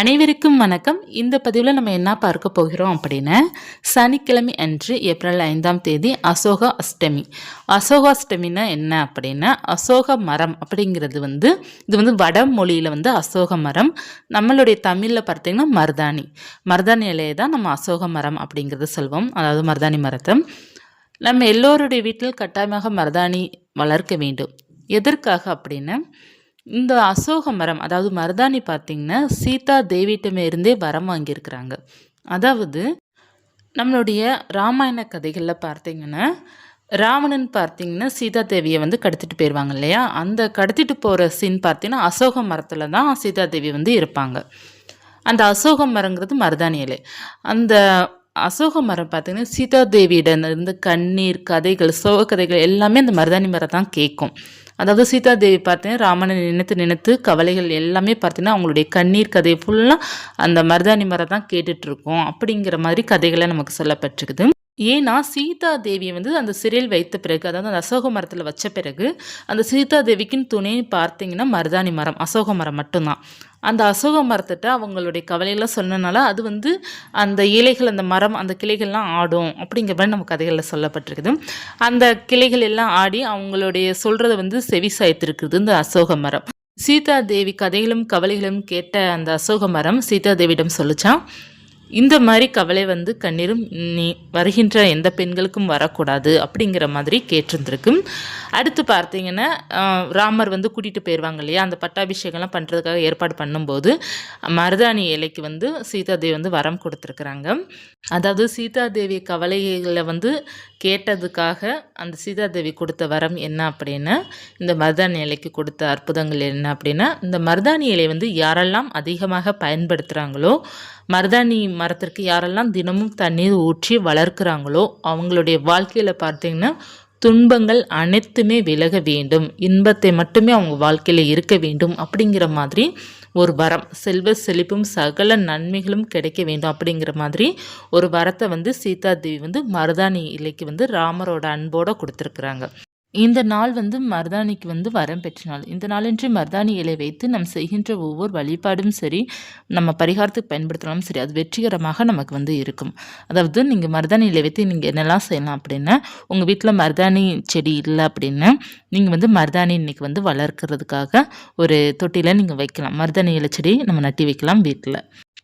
அனைவருக்கும் வணக்கம். இந்த பதிவில் நம்ம என்ன பார்க்க போகிறோம் அப்படின்னா சனிக்கிழமை அன்று ஏப்ரல் ஐந்தாம் தேதி அசோகா அஷ்டமி. அசோகாஷ்டமினா என்ன அப்படின்னா அசோக மரம் அப்படிங்கிறது வந்து இது வந்து வட மொழியில் வந்து அசோக மரம். நம்மளுடைய தமிழில் பார்த்தீங்கன்னா மருதாணி. மருதாணி இலையை தான் நம்ம அசோக மரம் அப்படிங்கிறது சொல்வோம். அதாவது மருதாணி மரத்தை. நம்ம எல்லோருடைய வீட்டில் கட்டாயமாக மருதாணி வளர்க்க வேண்டும். எதற்காக அப்படின்னா இந்த அசோக மரம் அதாவது மருதாணி பார்த்திங்கன்னா சீதா தேவியிட்டமே இருந்தே வரம் வாங்கியிருக்கிறாங்க. அதாவது நம்மளுடைய ராமாயண கதைகளில் பார்த்திங்கன்னா ராவணன் பார்த்திங்கன்னா சீதா தேவியை வந்து கடத்திட்டு போயிடுவாங்க இல்லையா? அந்த கடத்திட்டு போகிற சீன் பார்த்தீங்கன்னா அசோக மரத்தில் தான் சீதா தேவி வந்து இருப்பாங்க. அந்த அசோக மரங்கிறது மருதாணி இலை. அந்த அசோக மரம் பார்த்திங்கன்னா சீதா தேவியிடம் இருந்து கண்ணீர் கதைகள் சோக கதைகள் எல்லாமே அந்த மருதாணி மரம் தான் கேட்கும். அதாவது சீதா தேவி பார்த்தீங்கன்னா ராமனை நினைத்து நினைத்து கவலைகள் எல்லாமே பார்த்தீங்கன்னா அவங்களுடைய கண்ணீர் கதை ஃபுல்லாக அந்த மருதாணி மரம் தான் கேட்டுட்ருக்கோம் அப்படிங்கிற மாதிரி கதைகளை நமக்கு சொல்லப்பட்டிருக்குது. ஏன்னா சீதா தேவியை வந்து அந்த சிறையில் வைத்த பிறகு அதாவது அந்த அசோக மரத்தில் வச்ச பிறகு அந்த சீதா தேவிக்குன்னு துணை பார்த்தீங்கன்னா மருதாணி மரம் அசோக மரம் மட்டும்தான். அந்த அசோக மரத்திட்ட அவங்களுடைய கவலையெல்லாம் சொன்னனால அது வந்து அந்த இலைகள் அந்த மரம் அந்த கிளைகள்லாம் ஆடும் அப்படிங்கிற மாதிரி நம்ம கதைகளில் சொல்லப்பட்டிருக்குது. அந்த கிளைகள் எல்லாம் ஆடி அவங்களுடைய சொல்கிறத வந்து செவி சாய்த்திருக்குது இந்த அசோக மரம். சீதா தேவி கதைகளும் கவலைகளும் கேட்ட அந்த அசோக மரம் சீதா தேவியிடம் சொல்லிச்சான் இந்த மாதிரி கவலை வந்து கண்ணீரும் நீ வருகின்ற எந்த பெண்களுக்கும் வரக்கூடாது அப்படிங்கிற மாதிரி கேட்டிருந்திருக்கு அடுத்து பார்த்தீங்கன்னா ராமர் வந்து கூட்டிகிட்டு போயிடுவாங்க இல்லையா? அந்த பட்டாபிஷேகம்லாம் பண்ணுறதுக்காக ஏற்பாடு பண்ணும்போது மருதாணி இலைக்கு வந்து சீதாதேவி வந்து வரம் கொடுத்துருக்குறாங்க. அதாவது சீதாதேவி கவலைகளை வந்து கேட்டதுக்காக அந்த சீதாதேவி கொடுத்த வரம் என்ன அப்படின்னா இந்த மருதாணி இலைக்கு கொடுத்த அற்புதங்கள் என்ன அப்படின்னா இந்த மருதாணி இலை வந்து யாரெல்லாம் அதிகமாக பயன்படுத்துகிறாங்களோ மருதாணி மரத்திற்கு யாரெல்லாம் தினமும் தண்ணீர் ஊற்றி வளர்க்குறாங்களோ அவங்களுடைய வாழ்க்கையில் பார்த்திங்கன்னா துன்பங்கள் அனைத்துமே விலக வேண்டும். இன்பத்தை மட்டுமே அவங்க வாழ்க்கையில் இருக்க வேண்டும் அப்படிங்கிற மாதிரி ஒரு வரம் செல்வ செழிப்பும் சகல நன்மைகளும் கிடைக்க வேண்டும் அப்படிங்கிற மாதிரி ஒரு வரத்தை வந்து சீதா தேவி வந்து மருதாணி இலைக்கு வந்து ராமரோட அன்போடு கொடுத்துருக்குறாங்க. இந்த நாள் வந்து மருதாணிக்கு வந்து வரம் பெற்ற நாள். இந்த நாளன்று மருதாணி இலை வைத்து நம் செய்கின்ற ஒவ்வொரு வழிபாடும் சரி நம்ம பரிகாரத்துக்கு பயன்படுத்தினாலும் சரி அது வெற்றிகரமாக நமக்கு வந்து இருக்கும். அதாவது நீங்கள் மருதாணி இலை வைத்து நீங்கள் என்னெல்லாம் செய்யலாம் அப்படின்னா உங்கள் வீட்டில் மருதாணி செடி இல்லை அப்படின்னா நீங்கள் வந்து மருதாணி இன்னைக்கு வந்து வளர்க்குறதுக்காக ஒரு தொட்டியில் நீங்கள் வைக்கலாம். மருதாணி இலை செடி நம்ம நட்டி வைக்கலாம் வீட்டில்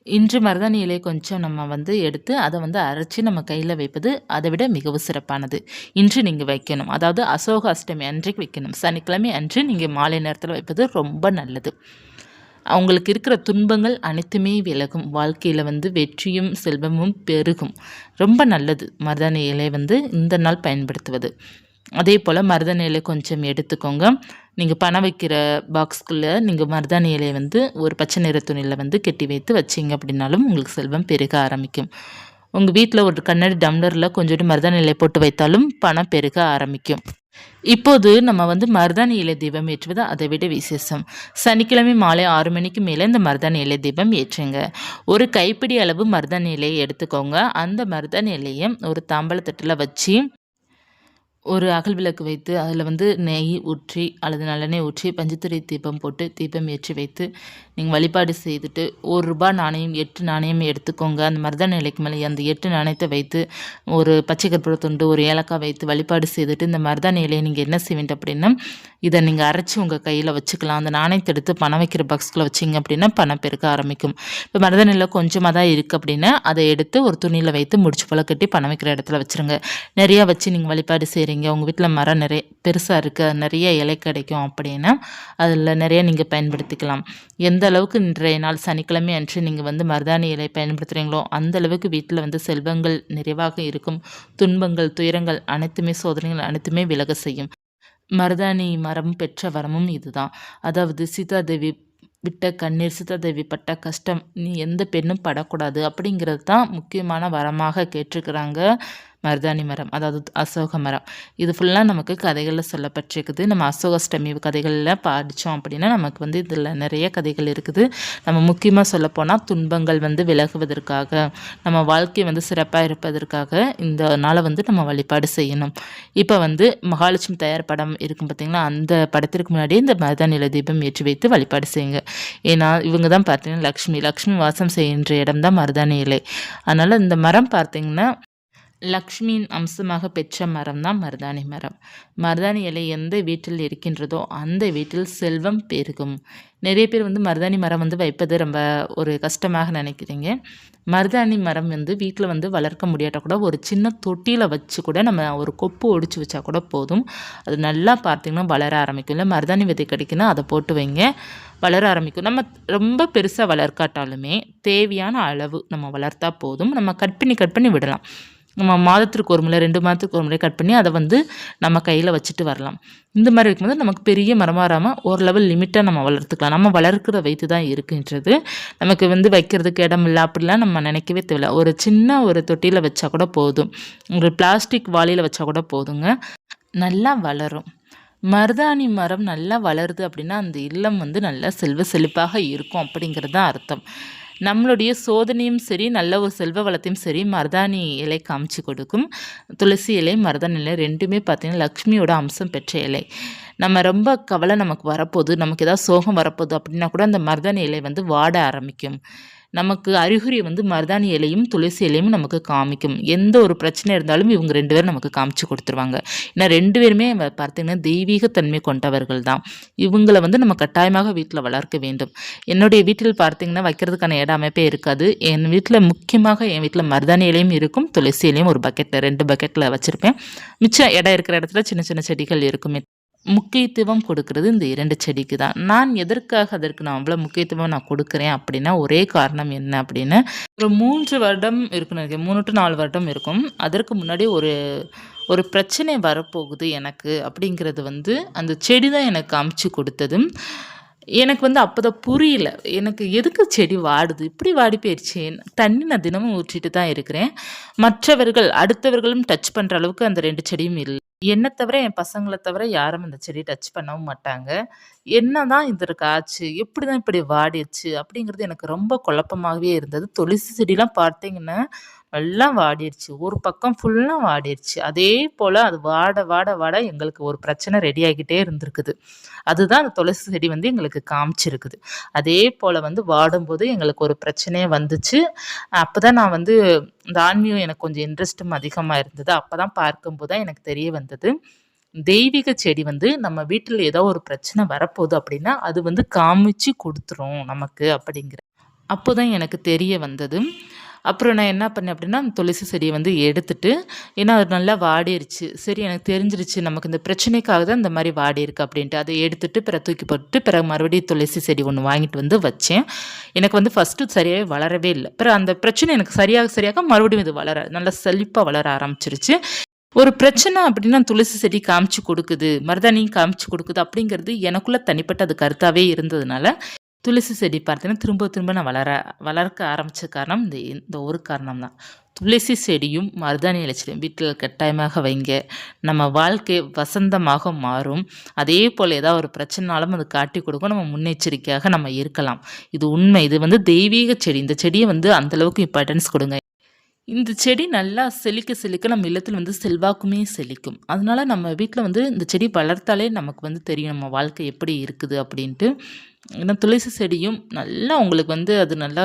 இன்று மருதாணி இலையை கொஞ்சம் நம்ம வந்து எடுத்து அதை வந்து அரைச்சி நம்ம கையில் வைப்பது அதை விட மிகவும் சிறப்பானது. இன்று நீங்கள் வைக்கணும். அதாவது அசோக அஷ்டமி அன்றைக்கு வைக்கணும். சனிக்கிழமை அன்று நீங்கள் மாலை நேரத்தில் வைப்பது ரொம்ப நல்லது. அவங்களுக்கு இருக்கிற துன்பங்கள் அனைத்துமே விலகும். வாழ்க்கையில் வந்து வெற்றியும் செல்வமும் பெருகும். ரொம்ப நல்லது மருதாணி இலை வந்து இந்த நாள் பயன்படுத்துவது. அதே போல் மருதாணி இலை கொஞ்சம் எடுத்துக்கோங்க. நீங்கள் பணம் வைக்கிற பாக்ஸ்குள்ளே நீங்கள் மருதாணி இலையை வந்து ஒரு பச்சை நிற துணியில் வந்து கெட்டி வைத்து வச்சிங்க அப்படின்னாலும் உங்களுக்கு செல்வம் பெருக ஆரம்பிக்கும். உங்கள் வீட்டில் ஒரு கண்ணாடி டம்ளரில் கொஞ்சோண்டு மருதாணி இலை போட்டு வைத்தாலும் பணம் பெருக ஆரம்பிக்கும். இப்போது நம்ம வந்து மருதாணி இலை தீபம் ஏற்றுவது அதை விட விசேஷம். சனிக்கிழமை மாலை ஆறு மணிக்கு மேலே இந்த மருதாணி இலை தீபம் ஏற்றுங்க. ஒரு கைப்பிடி அளவு மருதாணி இலையை எடுத்துக்கோங்க. அந்த மருதாணி இலையை ஒரு தாம்பழத்தட்டில் வச்சு ஒரு அகல் விளக்கு வைத்து அதில் வந்து நெய் ஊற்றி அல்லது நல்லெண்ணெய் ஊற்றி பஞ்சத்திரை தீபம் போட்டு தீபம் ஏற்றி வைத்து நீங்கள் வழிபாடு செய்துட்டு ஒரு ரூபா நாணயம் எட்டு நாணயம் எடுத்துக்கோங்க. அந்த மருதாணி இலைக்கு மேலே அந்த எட்டு நாணயத்தை வைத்து ஒரு பச்சை கற்பூர துண்டு ஒரு ஏலக்காய் வைத்து வழிபாடு செய்துட்டு இந்த மருதாணி இலையை நீங்கள் என்ன செய்வீங்க அப்படின்னா இதை நீங்கள் அரைச்சி உங்கள் கையில் வச்சுக்கலாம். அந்த நாணயத்தை எடுத்து பணம் வைக்கிற பாக்ஸ்குள்ளே வச்சிங்க அப்படின்னா பணம் பெருக்க ஆரம்பிக்கும். இப்போ மருதாணியில் கொஞ்சமாக தான் இருக்குது அப்படின்னா அதை எடுத்து ஒரு துணியில் வைத்து முடிச்சு போல கட்டி பணம் வைக்கிற இடத்துல வச்சுருங்க. நிறையா வச்சு நீங்கள் வழிபாடு செய்கிறீங்க. செய்கிறீங்க உங்கள் வீட்டில் மரம் நிறைய பெருசாக இருக்குது அது நிறைய இலை கிடைக்கும் அப்படின்னா அதில் நிறைய நீங்கள் பயன்படுத்திக்கலாம். எந்த அளவுக்கு இன்றைய நாள் சனிக்கிழமை அன்று நீங்கள் வந்து மருதாணி இலை பயன்படுத்துகிறீங்களோ அந்த அளவுக்கு வீட்டில் வந்து செல்வங்கள் நிறைவாக இருக்கும். துன்பங்கள் துயரங்கள் அனைத்துமே சோதனைகள் அனைத்துமே விலக செய்யும். மருதாணி மரம் பெற்ற வரமும் இதுதான். அதாவது சீதாதேவி விட்ட கண்ணீர் சீதாதேவி பட்ட கஷ்டம் நீ எந்த பெண்ணும் படக்கூடாது அப்படிங்கிறது தான் முக்கியமான வரமாக கேட்டிருக்கிறாங்க. மருதாணி மரம் அதாவது அசோக மரம். இது ஃபுல்லாக நமக்கு கதைகளில் சொல்லப்பட்டிருக்குது. நம்ம அசோகஷ்டமி கதைகளில் படித்தோம் அப்படின்னா நமக்கு வந்து இதில் நிறைய கதைகள் இருக்குது. நம்ம முக்கியமாக சொல்லப்போனால் துன்பங்கள் வந்து விலகுவதற்காக நம்ம வாழ்க்கை வந்து சிறப்பாக இருப்பதற்காக இந்த நாளை வந்து நம்ம வழிபாடு செய்யணும். இப்போ வந்து மகாலட்சுமி தயார் படம் இருக்கும் பார்த்திங்களா அந்த படத்திற்கு முன்னாடியே இந்த மருதாநில தீபம் ஏற்றி வைத்து வழிபாடு செய்யுங்க. ஏன்னா இவங்க தான் பார்த்தீங்கன்னா லக்ஷ்மி. லக்ஷ்மி வாசம் செய்கின்ற இடம் தான் மருதாணி இலை. அதனால் இந்த மரம் பார்த்திங்கன்னா லக்ஷ்மியின் அம்சமாக பெற்ற மரம் தான் மருதாணி மரம். மருதாணி இலை எந்த வீட்டில் இருக்கின்றதோ அந்த வீட்டில் செல்வம் பெருகும். நிறைய பேர் வந்து மருதாணி மரம் வந்து வைப்பது ரொம்ப ஒரு கஷ்டமாக நினைக்கிறீங்க. மருதாணி மரம் வந்து வீட்டில் வந்து வளர்க்க முடியாட்ட கூட ஒரு சின்ன தொட்டியில் வச்சு கூட நம்ம ஒரு கொப்பு ஒடிச்சு வச்சா கூட போதும். அது நல்லா பார்த்திங்கன்னா வளர ஆரம்பிக்கும். இல்லை மருதாணி விதை கிடைக்குன்னா அதை போட்டு வைங்க. வளர ஆரம்பிக்கும். நம்ம ரொம்ப பெருசாக வளர்க்காட்டாலுமே தேவையான அளவு நம்ம வளர்த்தா போதும். நம்ம கட் பண்ணி கட் பண்ணி விடலாம். நம்ம மாதத்திற்கு ஒரு முறை ரெண்டு மாதத்துக்கு ஒரு முறை கட் பண்ணி அதை வந்து நம்ம கையில் வச்சுட்டு வரலாம். இந்த மாதிரி இருக்கும்போது நமக்கு பெரிய மரம் வராமல் ஒரு லெவல் லிமிட்டாக நம்ம வளர்த்துக்கலாம். நம்ம வளர்க்குற வைத்து தான் இருக்குன்றது. நமக்கு வந்து வைக்கிறதுக்கு இடம் இல்லை அப்படிலாம் நம்ம நினைக்கவே தேவையில்ல. ஒரு சின்ன ஒரு தொட்டியில் வச்சா கூட போதும். ஒரு பிளாஸ்டிக் வாளியில் வச்சா கூட போதுங்க. நல்லா வளரும். மருதாணி மரம் நல்லா வளருது அப்படின்னா அந்த இல்லம் வந்து நல்லா செல்வ செழிப்பாக இருக்கும் அப்படிங்கிறது தான் அர்த்தம். நம்மளுடைய சோதனையும் சரி நல்ல ஒரு செல்வ வளத்தையும் சரி மருதாணி இலை காமிச்சு கொடுக்கும். துளசி இலை மருதாணி இலை ரெண்டுமே பார்த்திங்கன்னா லக்ஷ்மியோட அம்சம் பெற்ற இலை. நம்ம ரொம்ப கவலை நமக்கு வரப்போகுது. நமக்கு ஏதாவது சோகம் வரப்போகுது அப்படின்னா கூட அந்த மருதாணி இலை வந்து வாட ஆரம்பிக்கும். நமக்கு அறிகுறி வந்து மருதாணி இலையும் துளசி இலையும் நமக்கு காமிக்கும். எந்த ஒரு பிரச்சனை இருந்தாலும் இவங்க ரெண்டு பேரும் நமக்கு காமிச்சு கொடுத்துருவாங்க. ஏன்னா ரெண்டு பேருமே பார்த்தீங்கன்னா தெய்வீகத்தன்மை கொண்டவர்கள் தான். இவங்களை வந்து நம்ம கட்டாயமாக வீட்டில் வளர்க்க வேண்டும். என்னுடைய வீட்டில் பார்த்தீங்கன்னா வைக்கிறதுக்கான இட அமைப்பே இருக்காது. என் வீட்டில் முக்கியமாக என் வீட்டில் மருதாணி இலையும் இருக்கும் துளசி இலையும் ஒரு பக்கெட்டில் ரெண்டு பக்கெட்டில் வச்சுருப்பேன். மிச்சம் இடம் இருக்கிற இடத்துல சின்ன சின்ன செடிகள் இருக்குமே முக்கியத்துவம் கொடுக்கறது இந்த இரண்டு செடிக்கு தான் நான் எதற்காக அதற்கு நான் அவ்வளோ முக்கியத்துவம் நான் கொடுக்குறேன் அப்படின்னா ஒரே காரணம் என்ன அப்படின்னு ஒரு மூன்று வருடம் இருக்குன்னு மூணு டு நாலு வருடம் இருக்கும். அதற்கு முன்னாடி ஒரு ஒரு பிரச்சனை வரப்போகுது எனக்கு அப்படிங்கிறது வந்து அந்த செடி தான் எனக்கு காமிச்சு கொடுத்ததும் எனக்கு வந்து அப்போ தான் புரியல. எனக்கு எதுக்கு செடி வாடுது? இப்படி வாடி போயிடுச்சு தண்ணி நான் தினமும் ஊற்றிட்டு தான் இருக்கிறேன். மற்றவர்கள் அடுத்தவர்களும் டச் பண்ணுற அளவுக்கு அந்த ரெண்டு செடியும் இல்லை. என்னை தவிர என் பசங்களை தவிர யாரும் இந்த செடி டச் பண்ணவும் மாட்டாங்க. என்ன தான் இதற்கு ஆச்சு எப்படி தான் இப்படி வாடிச்சு அப்படிங்கிறது எனக்கு ரொம்ப குழப்பமாகவே இருந்தது. துளசி செடிலாம் பார்த்தீங்கன்னா எல்லாம் வாடிடுச்சு ஒரு பக்கம் ஃபுல்லாக வாடிடுச்சு அதே போல் அது வாட வாட வாட எங்களுக்கு ஒரு பிரச்சனை ரெடி ஆகிக்கிட்டே இருந்திருக்குது. அதுதான் அந்த துளசி செடி வந்து எங்களுக்கு காமிச்சிருக்குது. அதே போல் வந்து வாடும்போது எங்களுக்கு ஒரு பிரச்சனையே வந்துச்சு. அப்போ தான் நான் வந்து இந்த ஆன்மீகம் எனக்கு கொஞ்சம் இன்ட்ரெஸ்ட்டும் அதிகமாக இருந்தது. அப்போ தான் பார்க்கும்போது தான் எனக்கு தெரிய வந்தது. தெய்வீக செடி வந்து நம்ம வீட்டில் ஏதோ ஒரு பிரச்சனை வரப்போகுது அப்படின்னா அது வந்து காமிச்சு கொடுத்துரும் நமக்கு அப்படிங்கிற. அப்போ தான் எனக்கு தெரிய வந்தது. அப்புறம் நான் என்ன பண்ணேன் அப்படின்னா அந்த துளசி செடியை வந்து எடுத்துட்டு ஏன்னா அது நல்லா வாடிருச்சு. சரி எனக்கு தெரிஞ்சிருச்சு நமக்கு இந்த பிரச்சனைக்காக தான் இந்த மாதிரி வாடி இருக்கு அப்படின்ட்டு. அதை எடுத்துட்டு பிற தூக்கி போட்டு பிறகு மறுபடியும் துளசி செடி ஒன்று வாங்கிட்டு வந்து வச்சேன். எனக்கு வந்து ஃபஸ்ட்டு சரியாகவே வளரவே இல்லை. பிறகு அந்த பிரச்சனை எனக்கு சரியாக சரியாக மறுபடியும் இது வளர நல்லா செழிப்பாக வளர ஆரம்பிச்சிருச்சு. ஒரு பிரச்சனை அப்படின்னா துளசி செடி காமிச்சு கொடுக்குது மருதாணியும் காமிச்சு கொடுக்குது அப்படிங்கிறது எனக்குள்ள தனிப்பட்ட அது கருத்தாவே இருந்ததுனால துளசி செடி பார்த்தீங்கன்னா திரும்ப திரும்ப நான் வளர வளர்க்க ஆரம்பித்த காரணம் இந்த இந்த ஒரு காரணம் தான் துளசி செடியும் மருதாணி இலைச்செடியும் வீட்டில் கட்டாயமாக வைங்க. நம்ம வாழ்க்கை வசந்தமாக மாறும். அதே போல் ஏதாவது ஒரு பிரச்சனைனாலும் அது காட்டி கொடுக்கும் நம்ம முன்னெச்சரிக்கையாக நம்ம இருக்கலாம். இது உண்மை. இது வந்து தெய்வீக செடி. இந்த செடியை வந்து அந்தளவுக்கு இம்பார்ட்டன்ஸ் கொடுங்க. இந்த செடி நல்லா செழிக்க செழிக்க நம்ம இல்லத்தில் வந்து செல்வாக்குமே செழிக்கும். அதனால நம்ம வீட்டில் வந்து இந்த செடி வளர்த்தாலே நமக்கு வந்து தெரியும் நம்ம வாழ்க்கை எப்படி இருக்குது அப்படின்ட்டு. ஏன்னா துளசி செடியும் நல்லா உங்களுக்கு வந்து அது நல்லா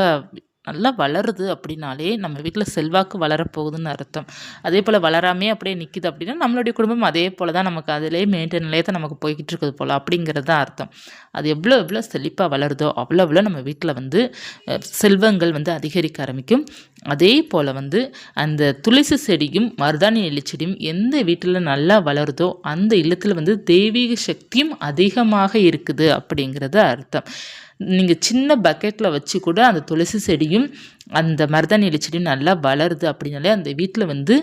நல்லா வளருது அப்படின்னாலே நம்ம வீட்டில் செல்வாக்கு வளரப்போகுதுன்னு அர்த்தம். அதே போல் வளராமே அப்படியே நிற்கிது அப்படின்னா நம்மளுடைய குடும்பம் அதே போல் தான் நமக்கு அதிலே மெயின்டைன் தான் நமக்கு போய்கிட்டு இருக்குது போல் அப்படிங்கிறது தான் அர்த்தம். அது எவ்வளோ எவ்வளோ செழிப்பாக வளருதோ அவ்வளோ அவ்வளோ நம்ம வீட்டில் வந்து செல்வங்கள் வந்து அதிகரிக்க ஆரம்பிக்கும். அதே போல் வந்து அந்த துளசி செடியும் மருதாணி எலி செடியும் எந்த வீட்டில் நல்லா வளருதோ அந்த இல்லத்தில் வந்து தெய்வீக சக்தியும் அதிகமாக இருக்குது அப்படிங்கிறது அர்த்தம். நீங்கள் சின்ன பக்கெட்டில் வச்சு கூட அந்த துளசி செடியும் அந்த மருதாணி செடி நல்லா வளருது அப்படின்னாலே அந்த வீட்டில் வந்து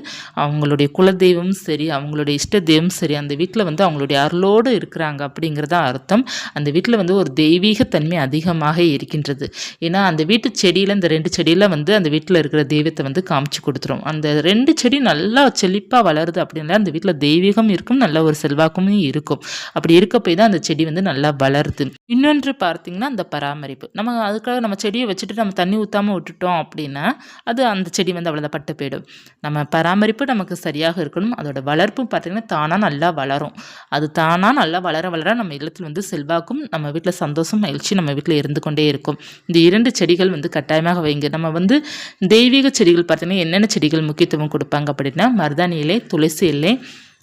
அவங்களுடைய குலதெய்வம் சரி அவங்களுடைய இஷ்ட தெய்வம் சரி அந்த வீட்டில் வந்து அவங்களுடைய அருளோடு இருக்கிறாங்க அப்படிங்கிறதா அர்த்தம். அந்த வீட்டில் வந்து ஒரு தெய்வீகத்தன்மை அதிகமாக இருக்கின்றது. ஏன்னா அந்த வீட்டு செடியில் இந்த ரெண்டு செடியில் வந்து அந்த வீட்டில் இருக்கிற தெய்வத்தை வந்து காமிச்சு கொடுத்துரும். அந்த ரெண்டு செடி நல்லா செழிப்பாக வளருது அப்படின்னா அந்த வீட்டில் தெய்வீகம் இருக்கும் நல்ல ஒரு செல்வாக்கும் இருக்கும். அப்படி இருக்க போய் தான் அந்த செடி வந்து நல்லா வளருது. இன்னொன்று பார்த்தீங்கன்னா அந்த பராமரிப்பு. நம்ம அதுக்காக நம்ம செடியை வச்சுட்டு நம்ம தண்ணி ஊற்றாமல் விட்டுட்டோம் அப்படின்னா அது அந்த செடி வந்து அவ்வளோதான் பட்டு போயிடும். நம்ம பராமரிப்பு நமக்கு சரியாக இருக்கணும். அதோட வளர்ப்பும் பார்த்திங்கன்னா தானாக நல்லா வளரும். அது தானாக நல்லா வளர வளர நம்ம இல்லத்தில் வந்து செல்வாக்கும் நம்ம வீட்டில் சந்தோஷம் மகிழ்ச்சி நம்ம வீட்டில் இருந்து கொண்டே இருக்கும். இந்த இரண்டு செடிகள் வந்து கட்டாயமாக வைங்க. நம்ம வந்து தெய்வீக செடிகள் பார்த்திங்கன்னா என்னென்ன செடிகள் முக்கியத்துவம் கொடுப்பாங்க அப்படின்னா மருதாணி இலை துளசி இலை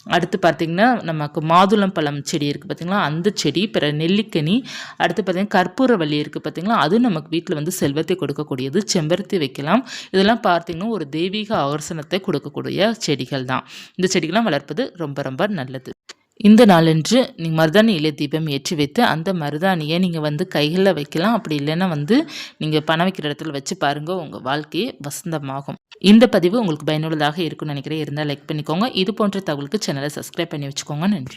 அடுத்து பார்த்திங்கன்னா நமக்கு மாதுளம் பழம் செடி இருக்குது பார்த்திங்களா? அந்த செடி பிற நெல்லிக்கனி அடுத்து பார்த்திங்கன்னா கற்பூரவள்ளி இருக்குது பார்த்திங்களா? அதுவும் நமக்கு வீட்டில் வந்து செல்வத்தை கொடுக்கக்கூடியது. செம்பருத்தி வைக்கலாம். இதெல்லாம் பார்த்திங்கன்னா ஒரு தெய்வீக ஆகர்ஷணத்தை கொடுக்கக்கூடிய செடிகள் தான். இந்த செடிகள்லாம் வளர்ப்பது ரொம்ப ரொம்ப நல்லது. இந்த நாளன்று நீங்கள் மருதாணி இலை தீபம் ஏற்றி வைத்து அந்த மருதாணியை நீங்கள் வந்து கைகளில் வைக்கலாம். அப்படி இல்லைன்னா வந்து நீங்கள் பணம் வைக்கிற இடத்துல வச்சு பாருங்கள் உங்கள் வாழ்க்கையே வசந்தமாகும். இந்த பதிவு உங்களுக்கு பயனுள்ளதாக இருக்கும்னு நினைக்கிறேன். இருந்தால் லைக் பண்ணிக்கோங்க. இது போன்ற தகவலுக்கு சேனலை சப்ஸ்கிரைப் பண்ணி வச்சுக்கோங்க. நன்றி.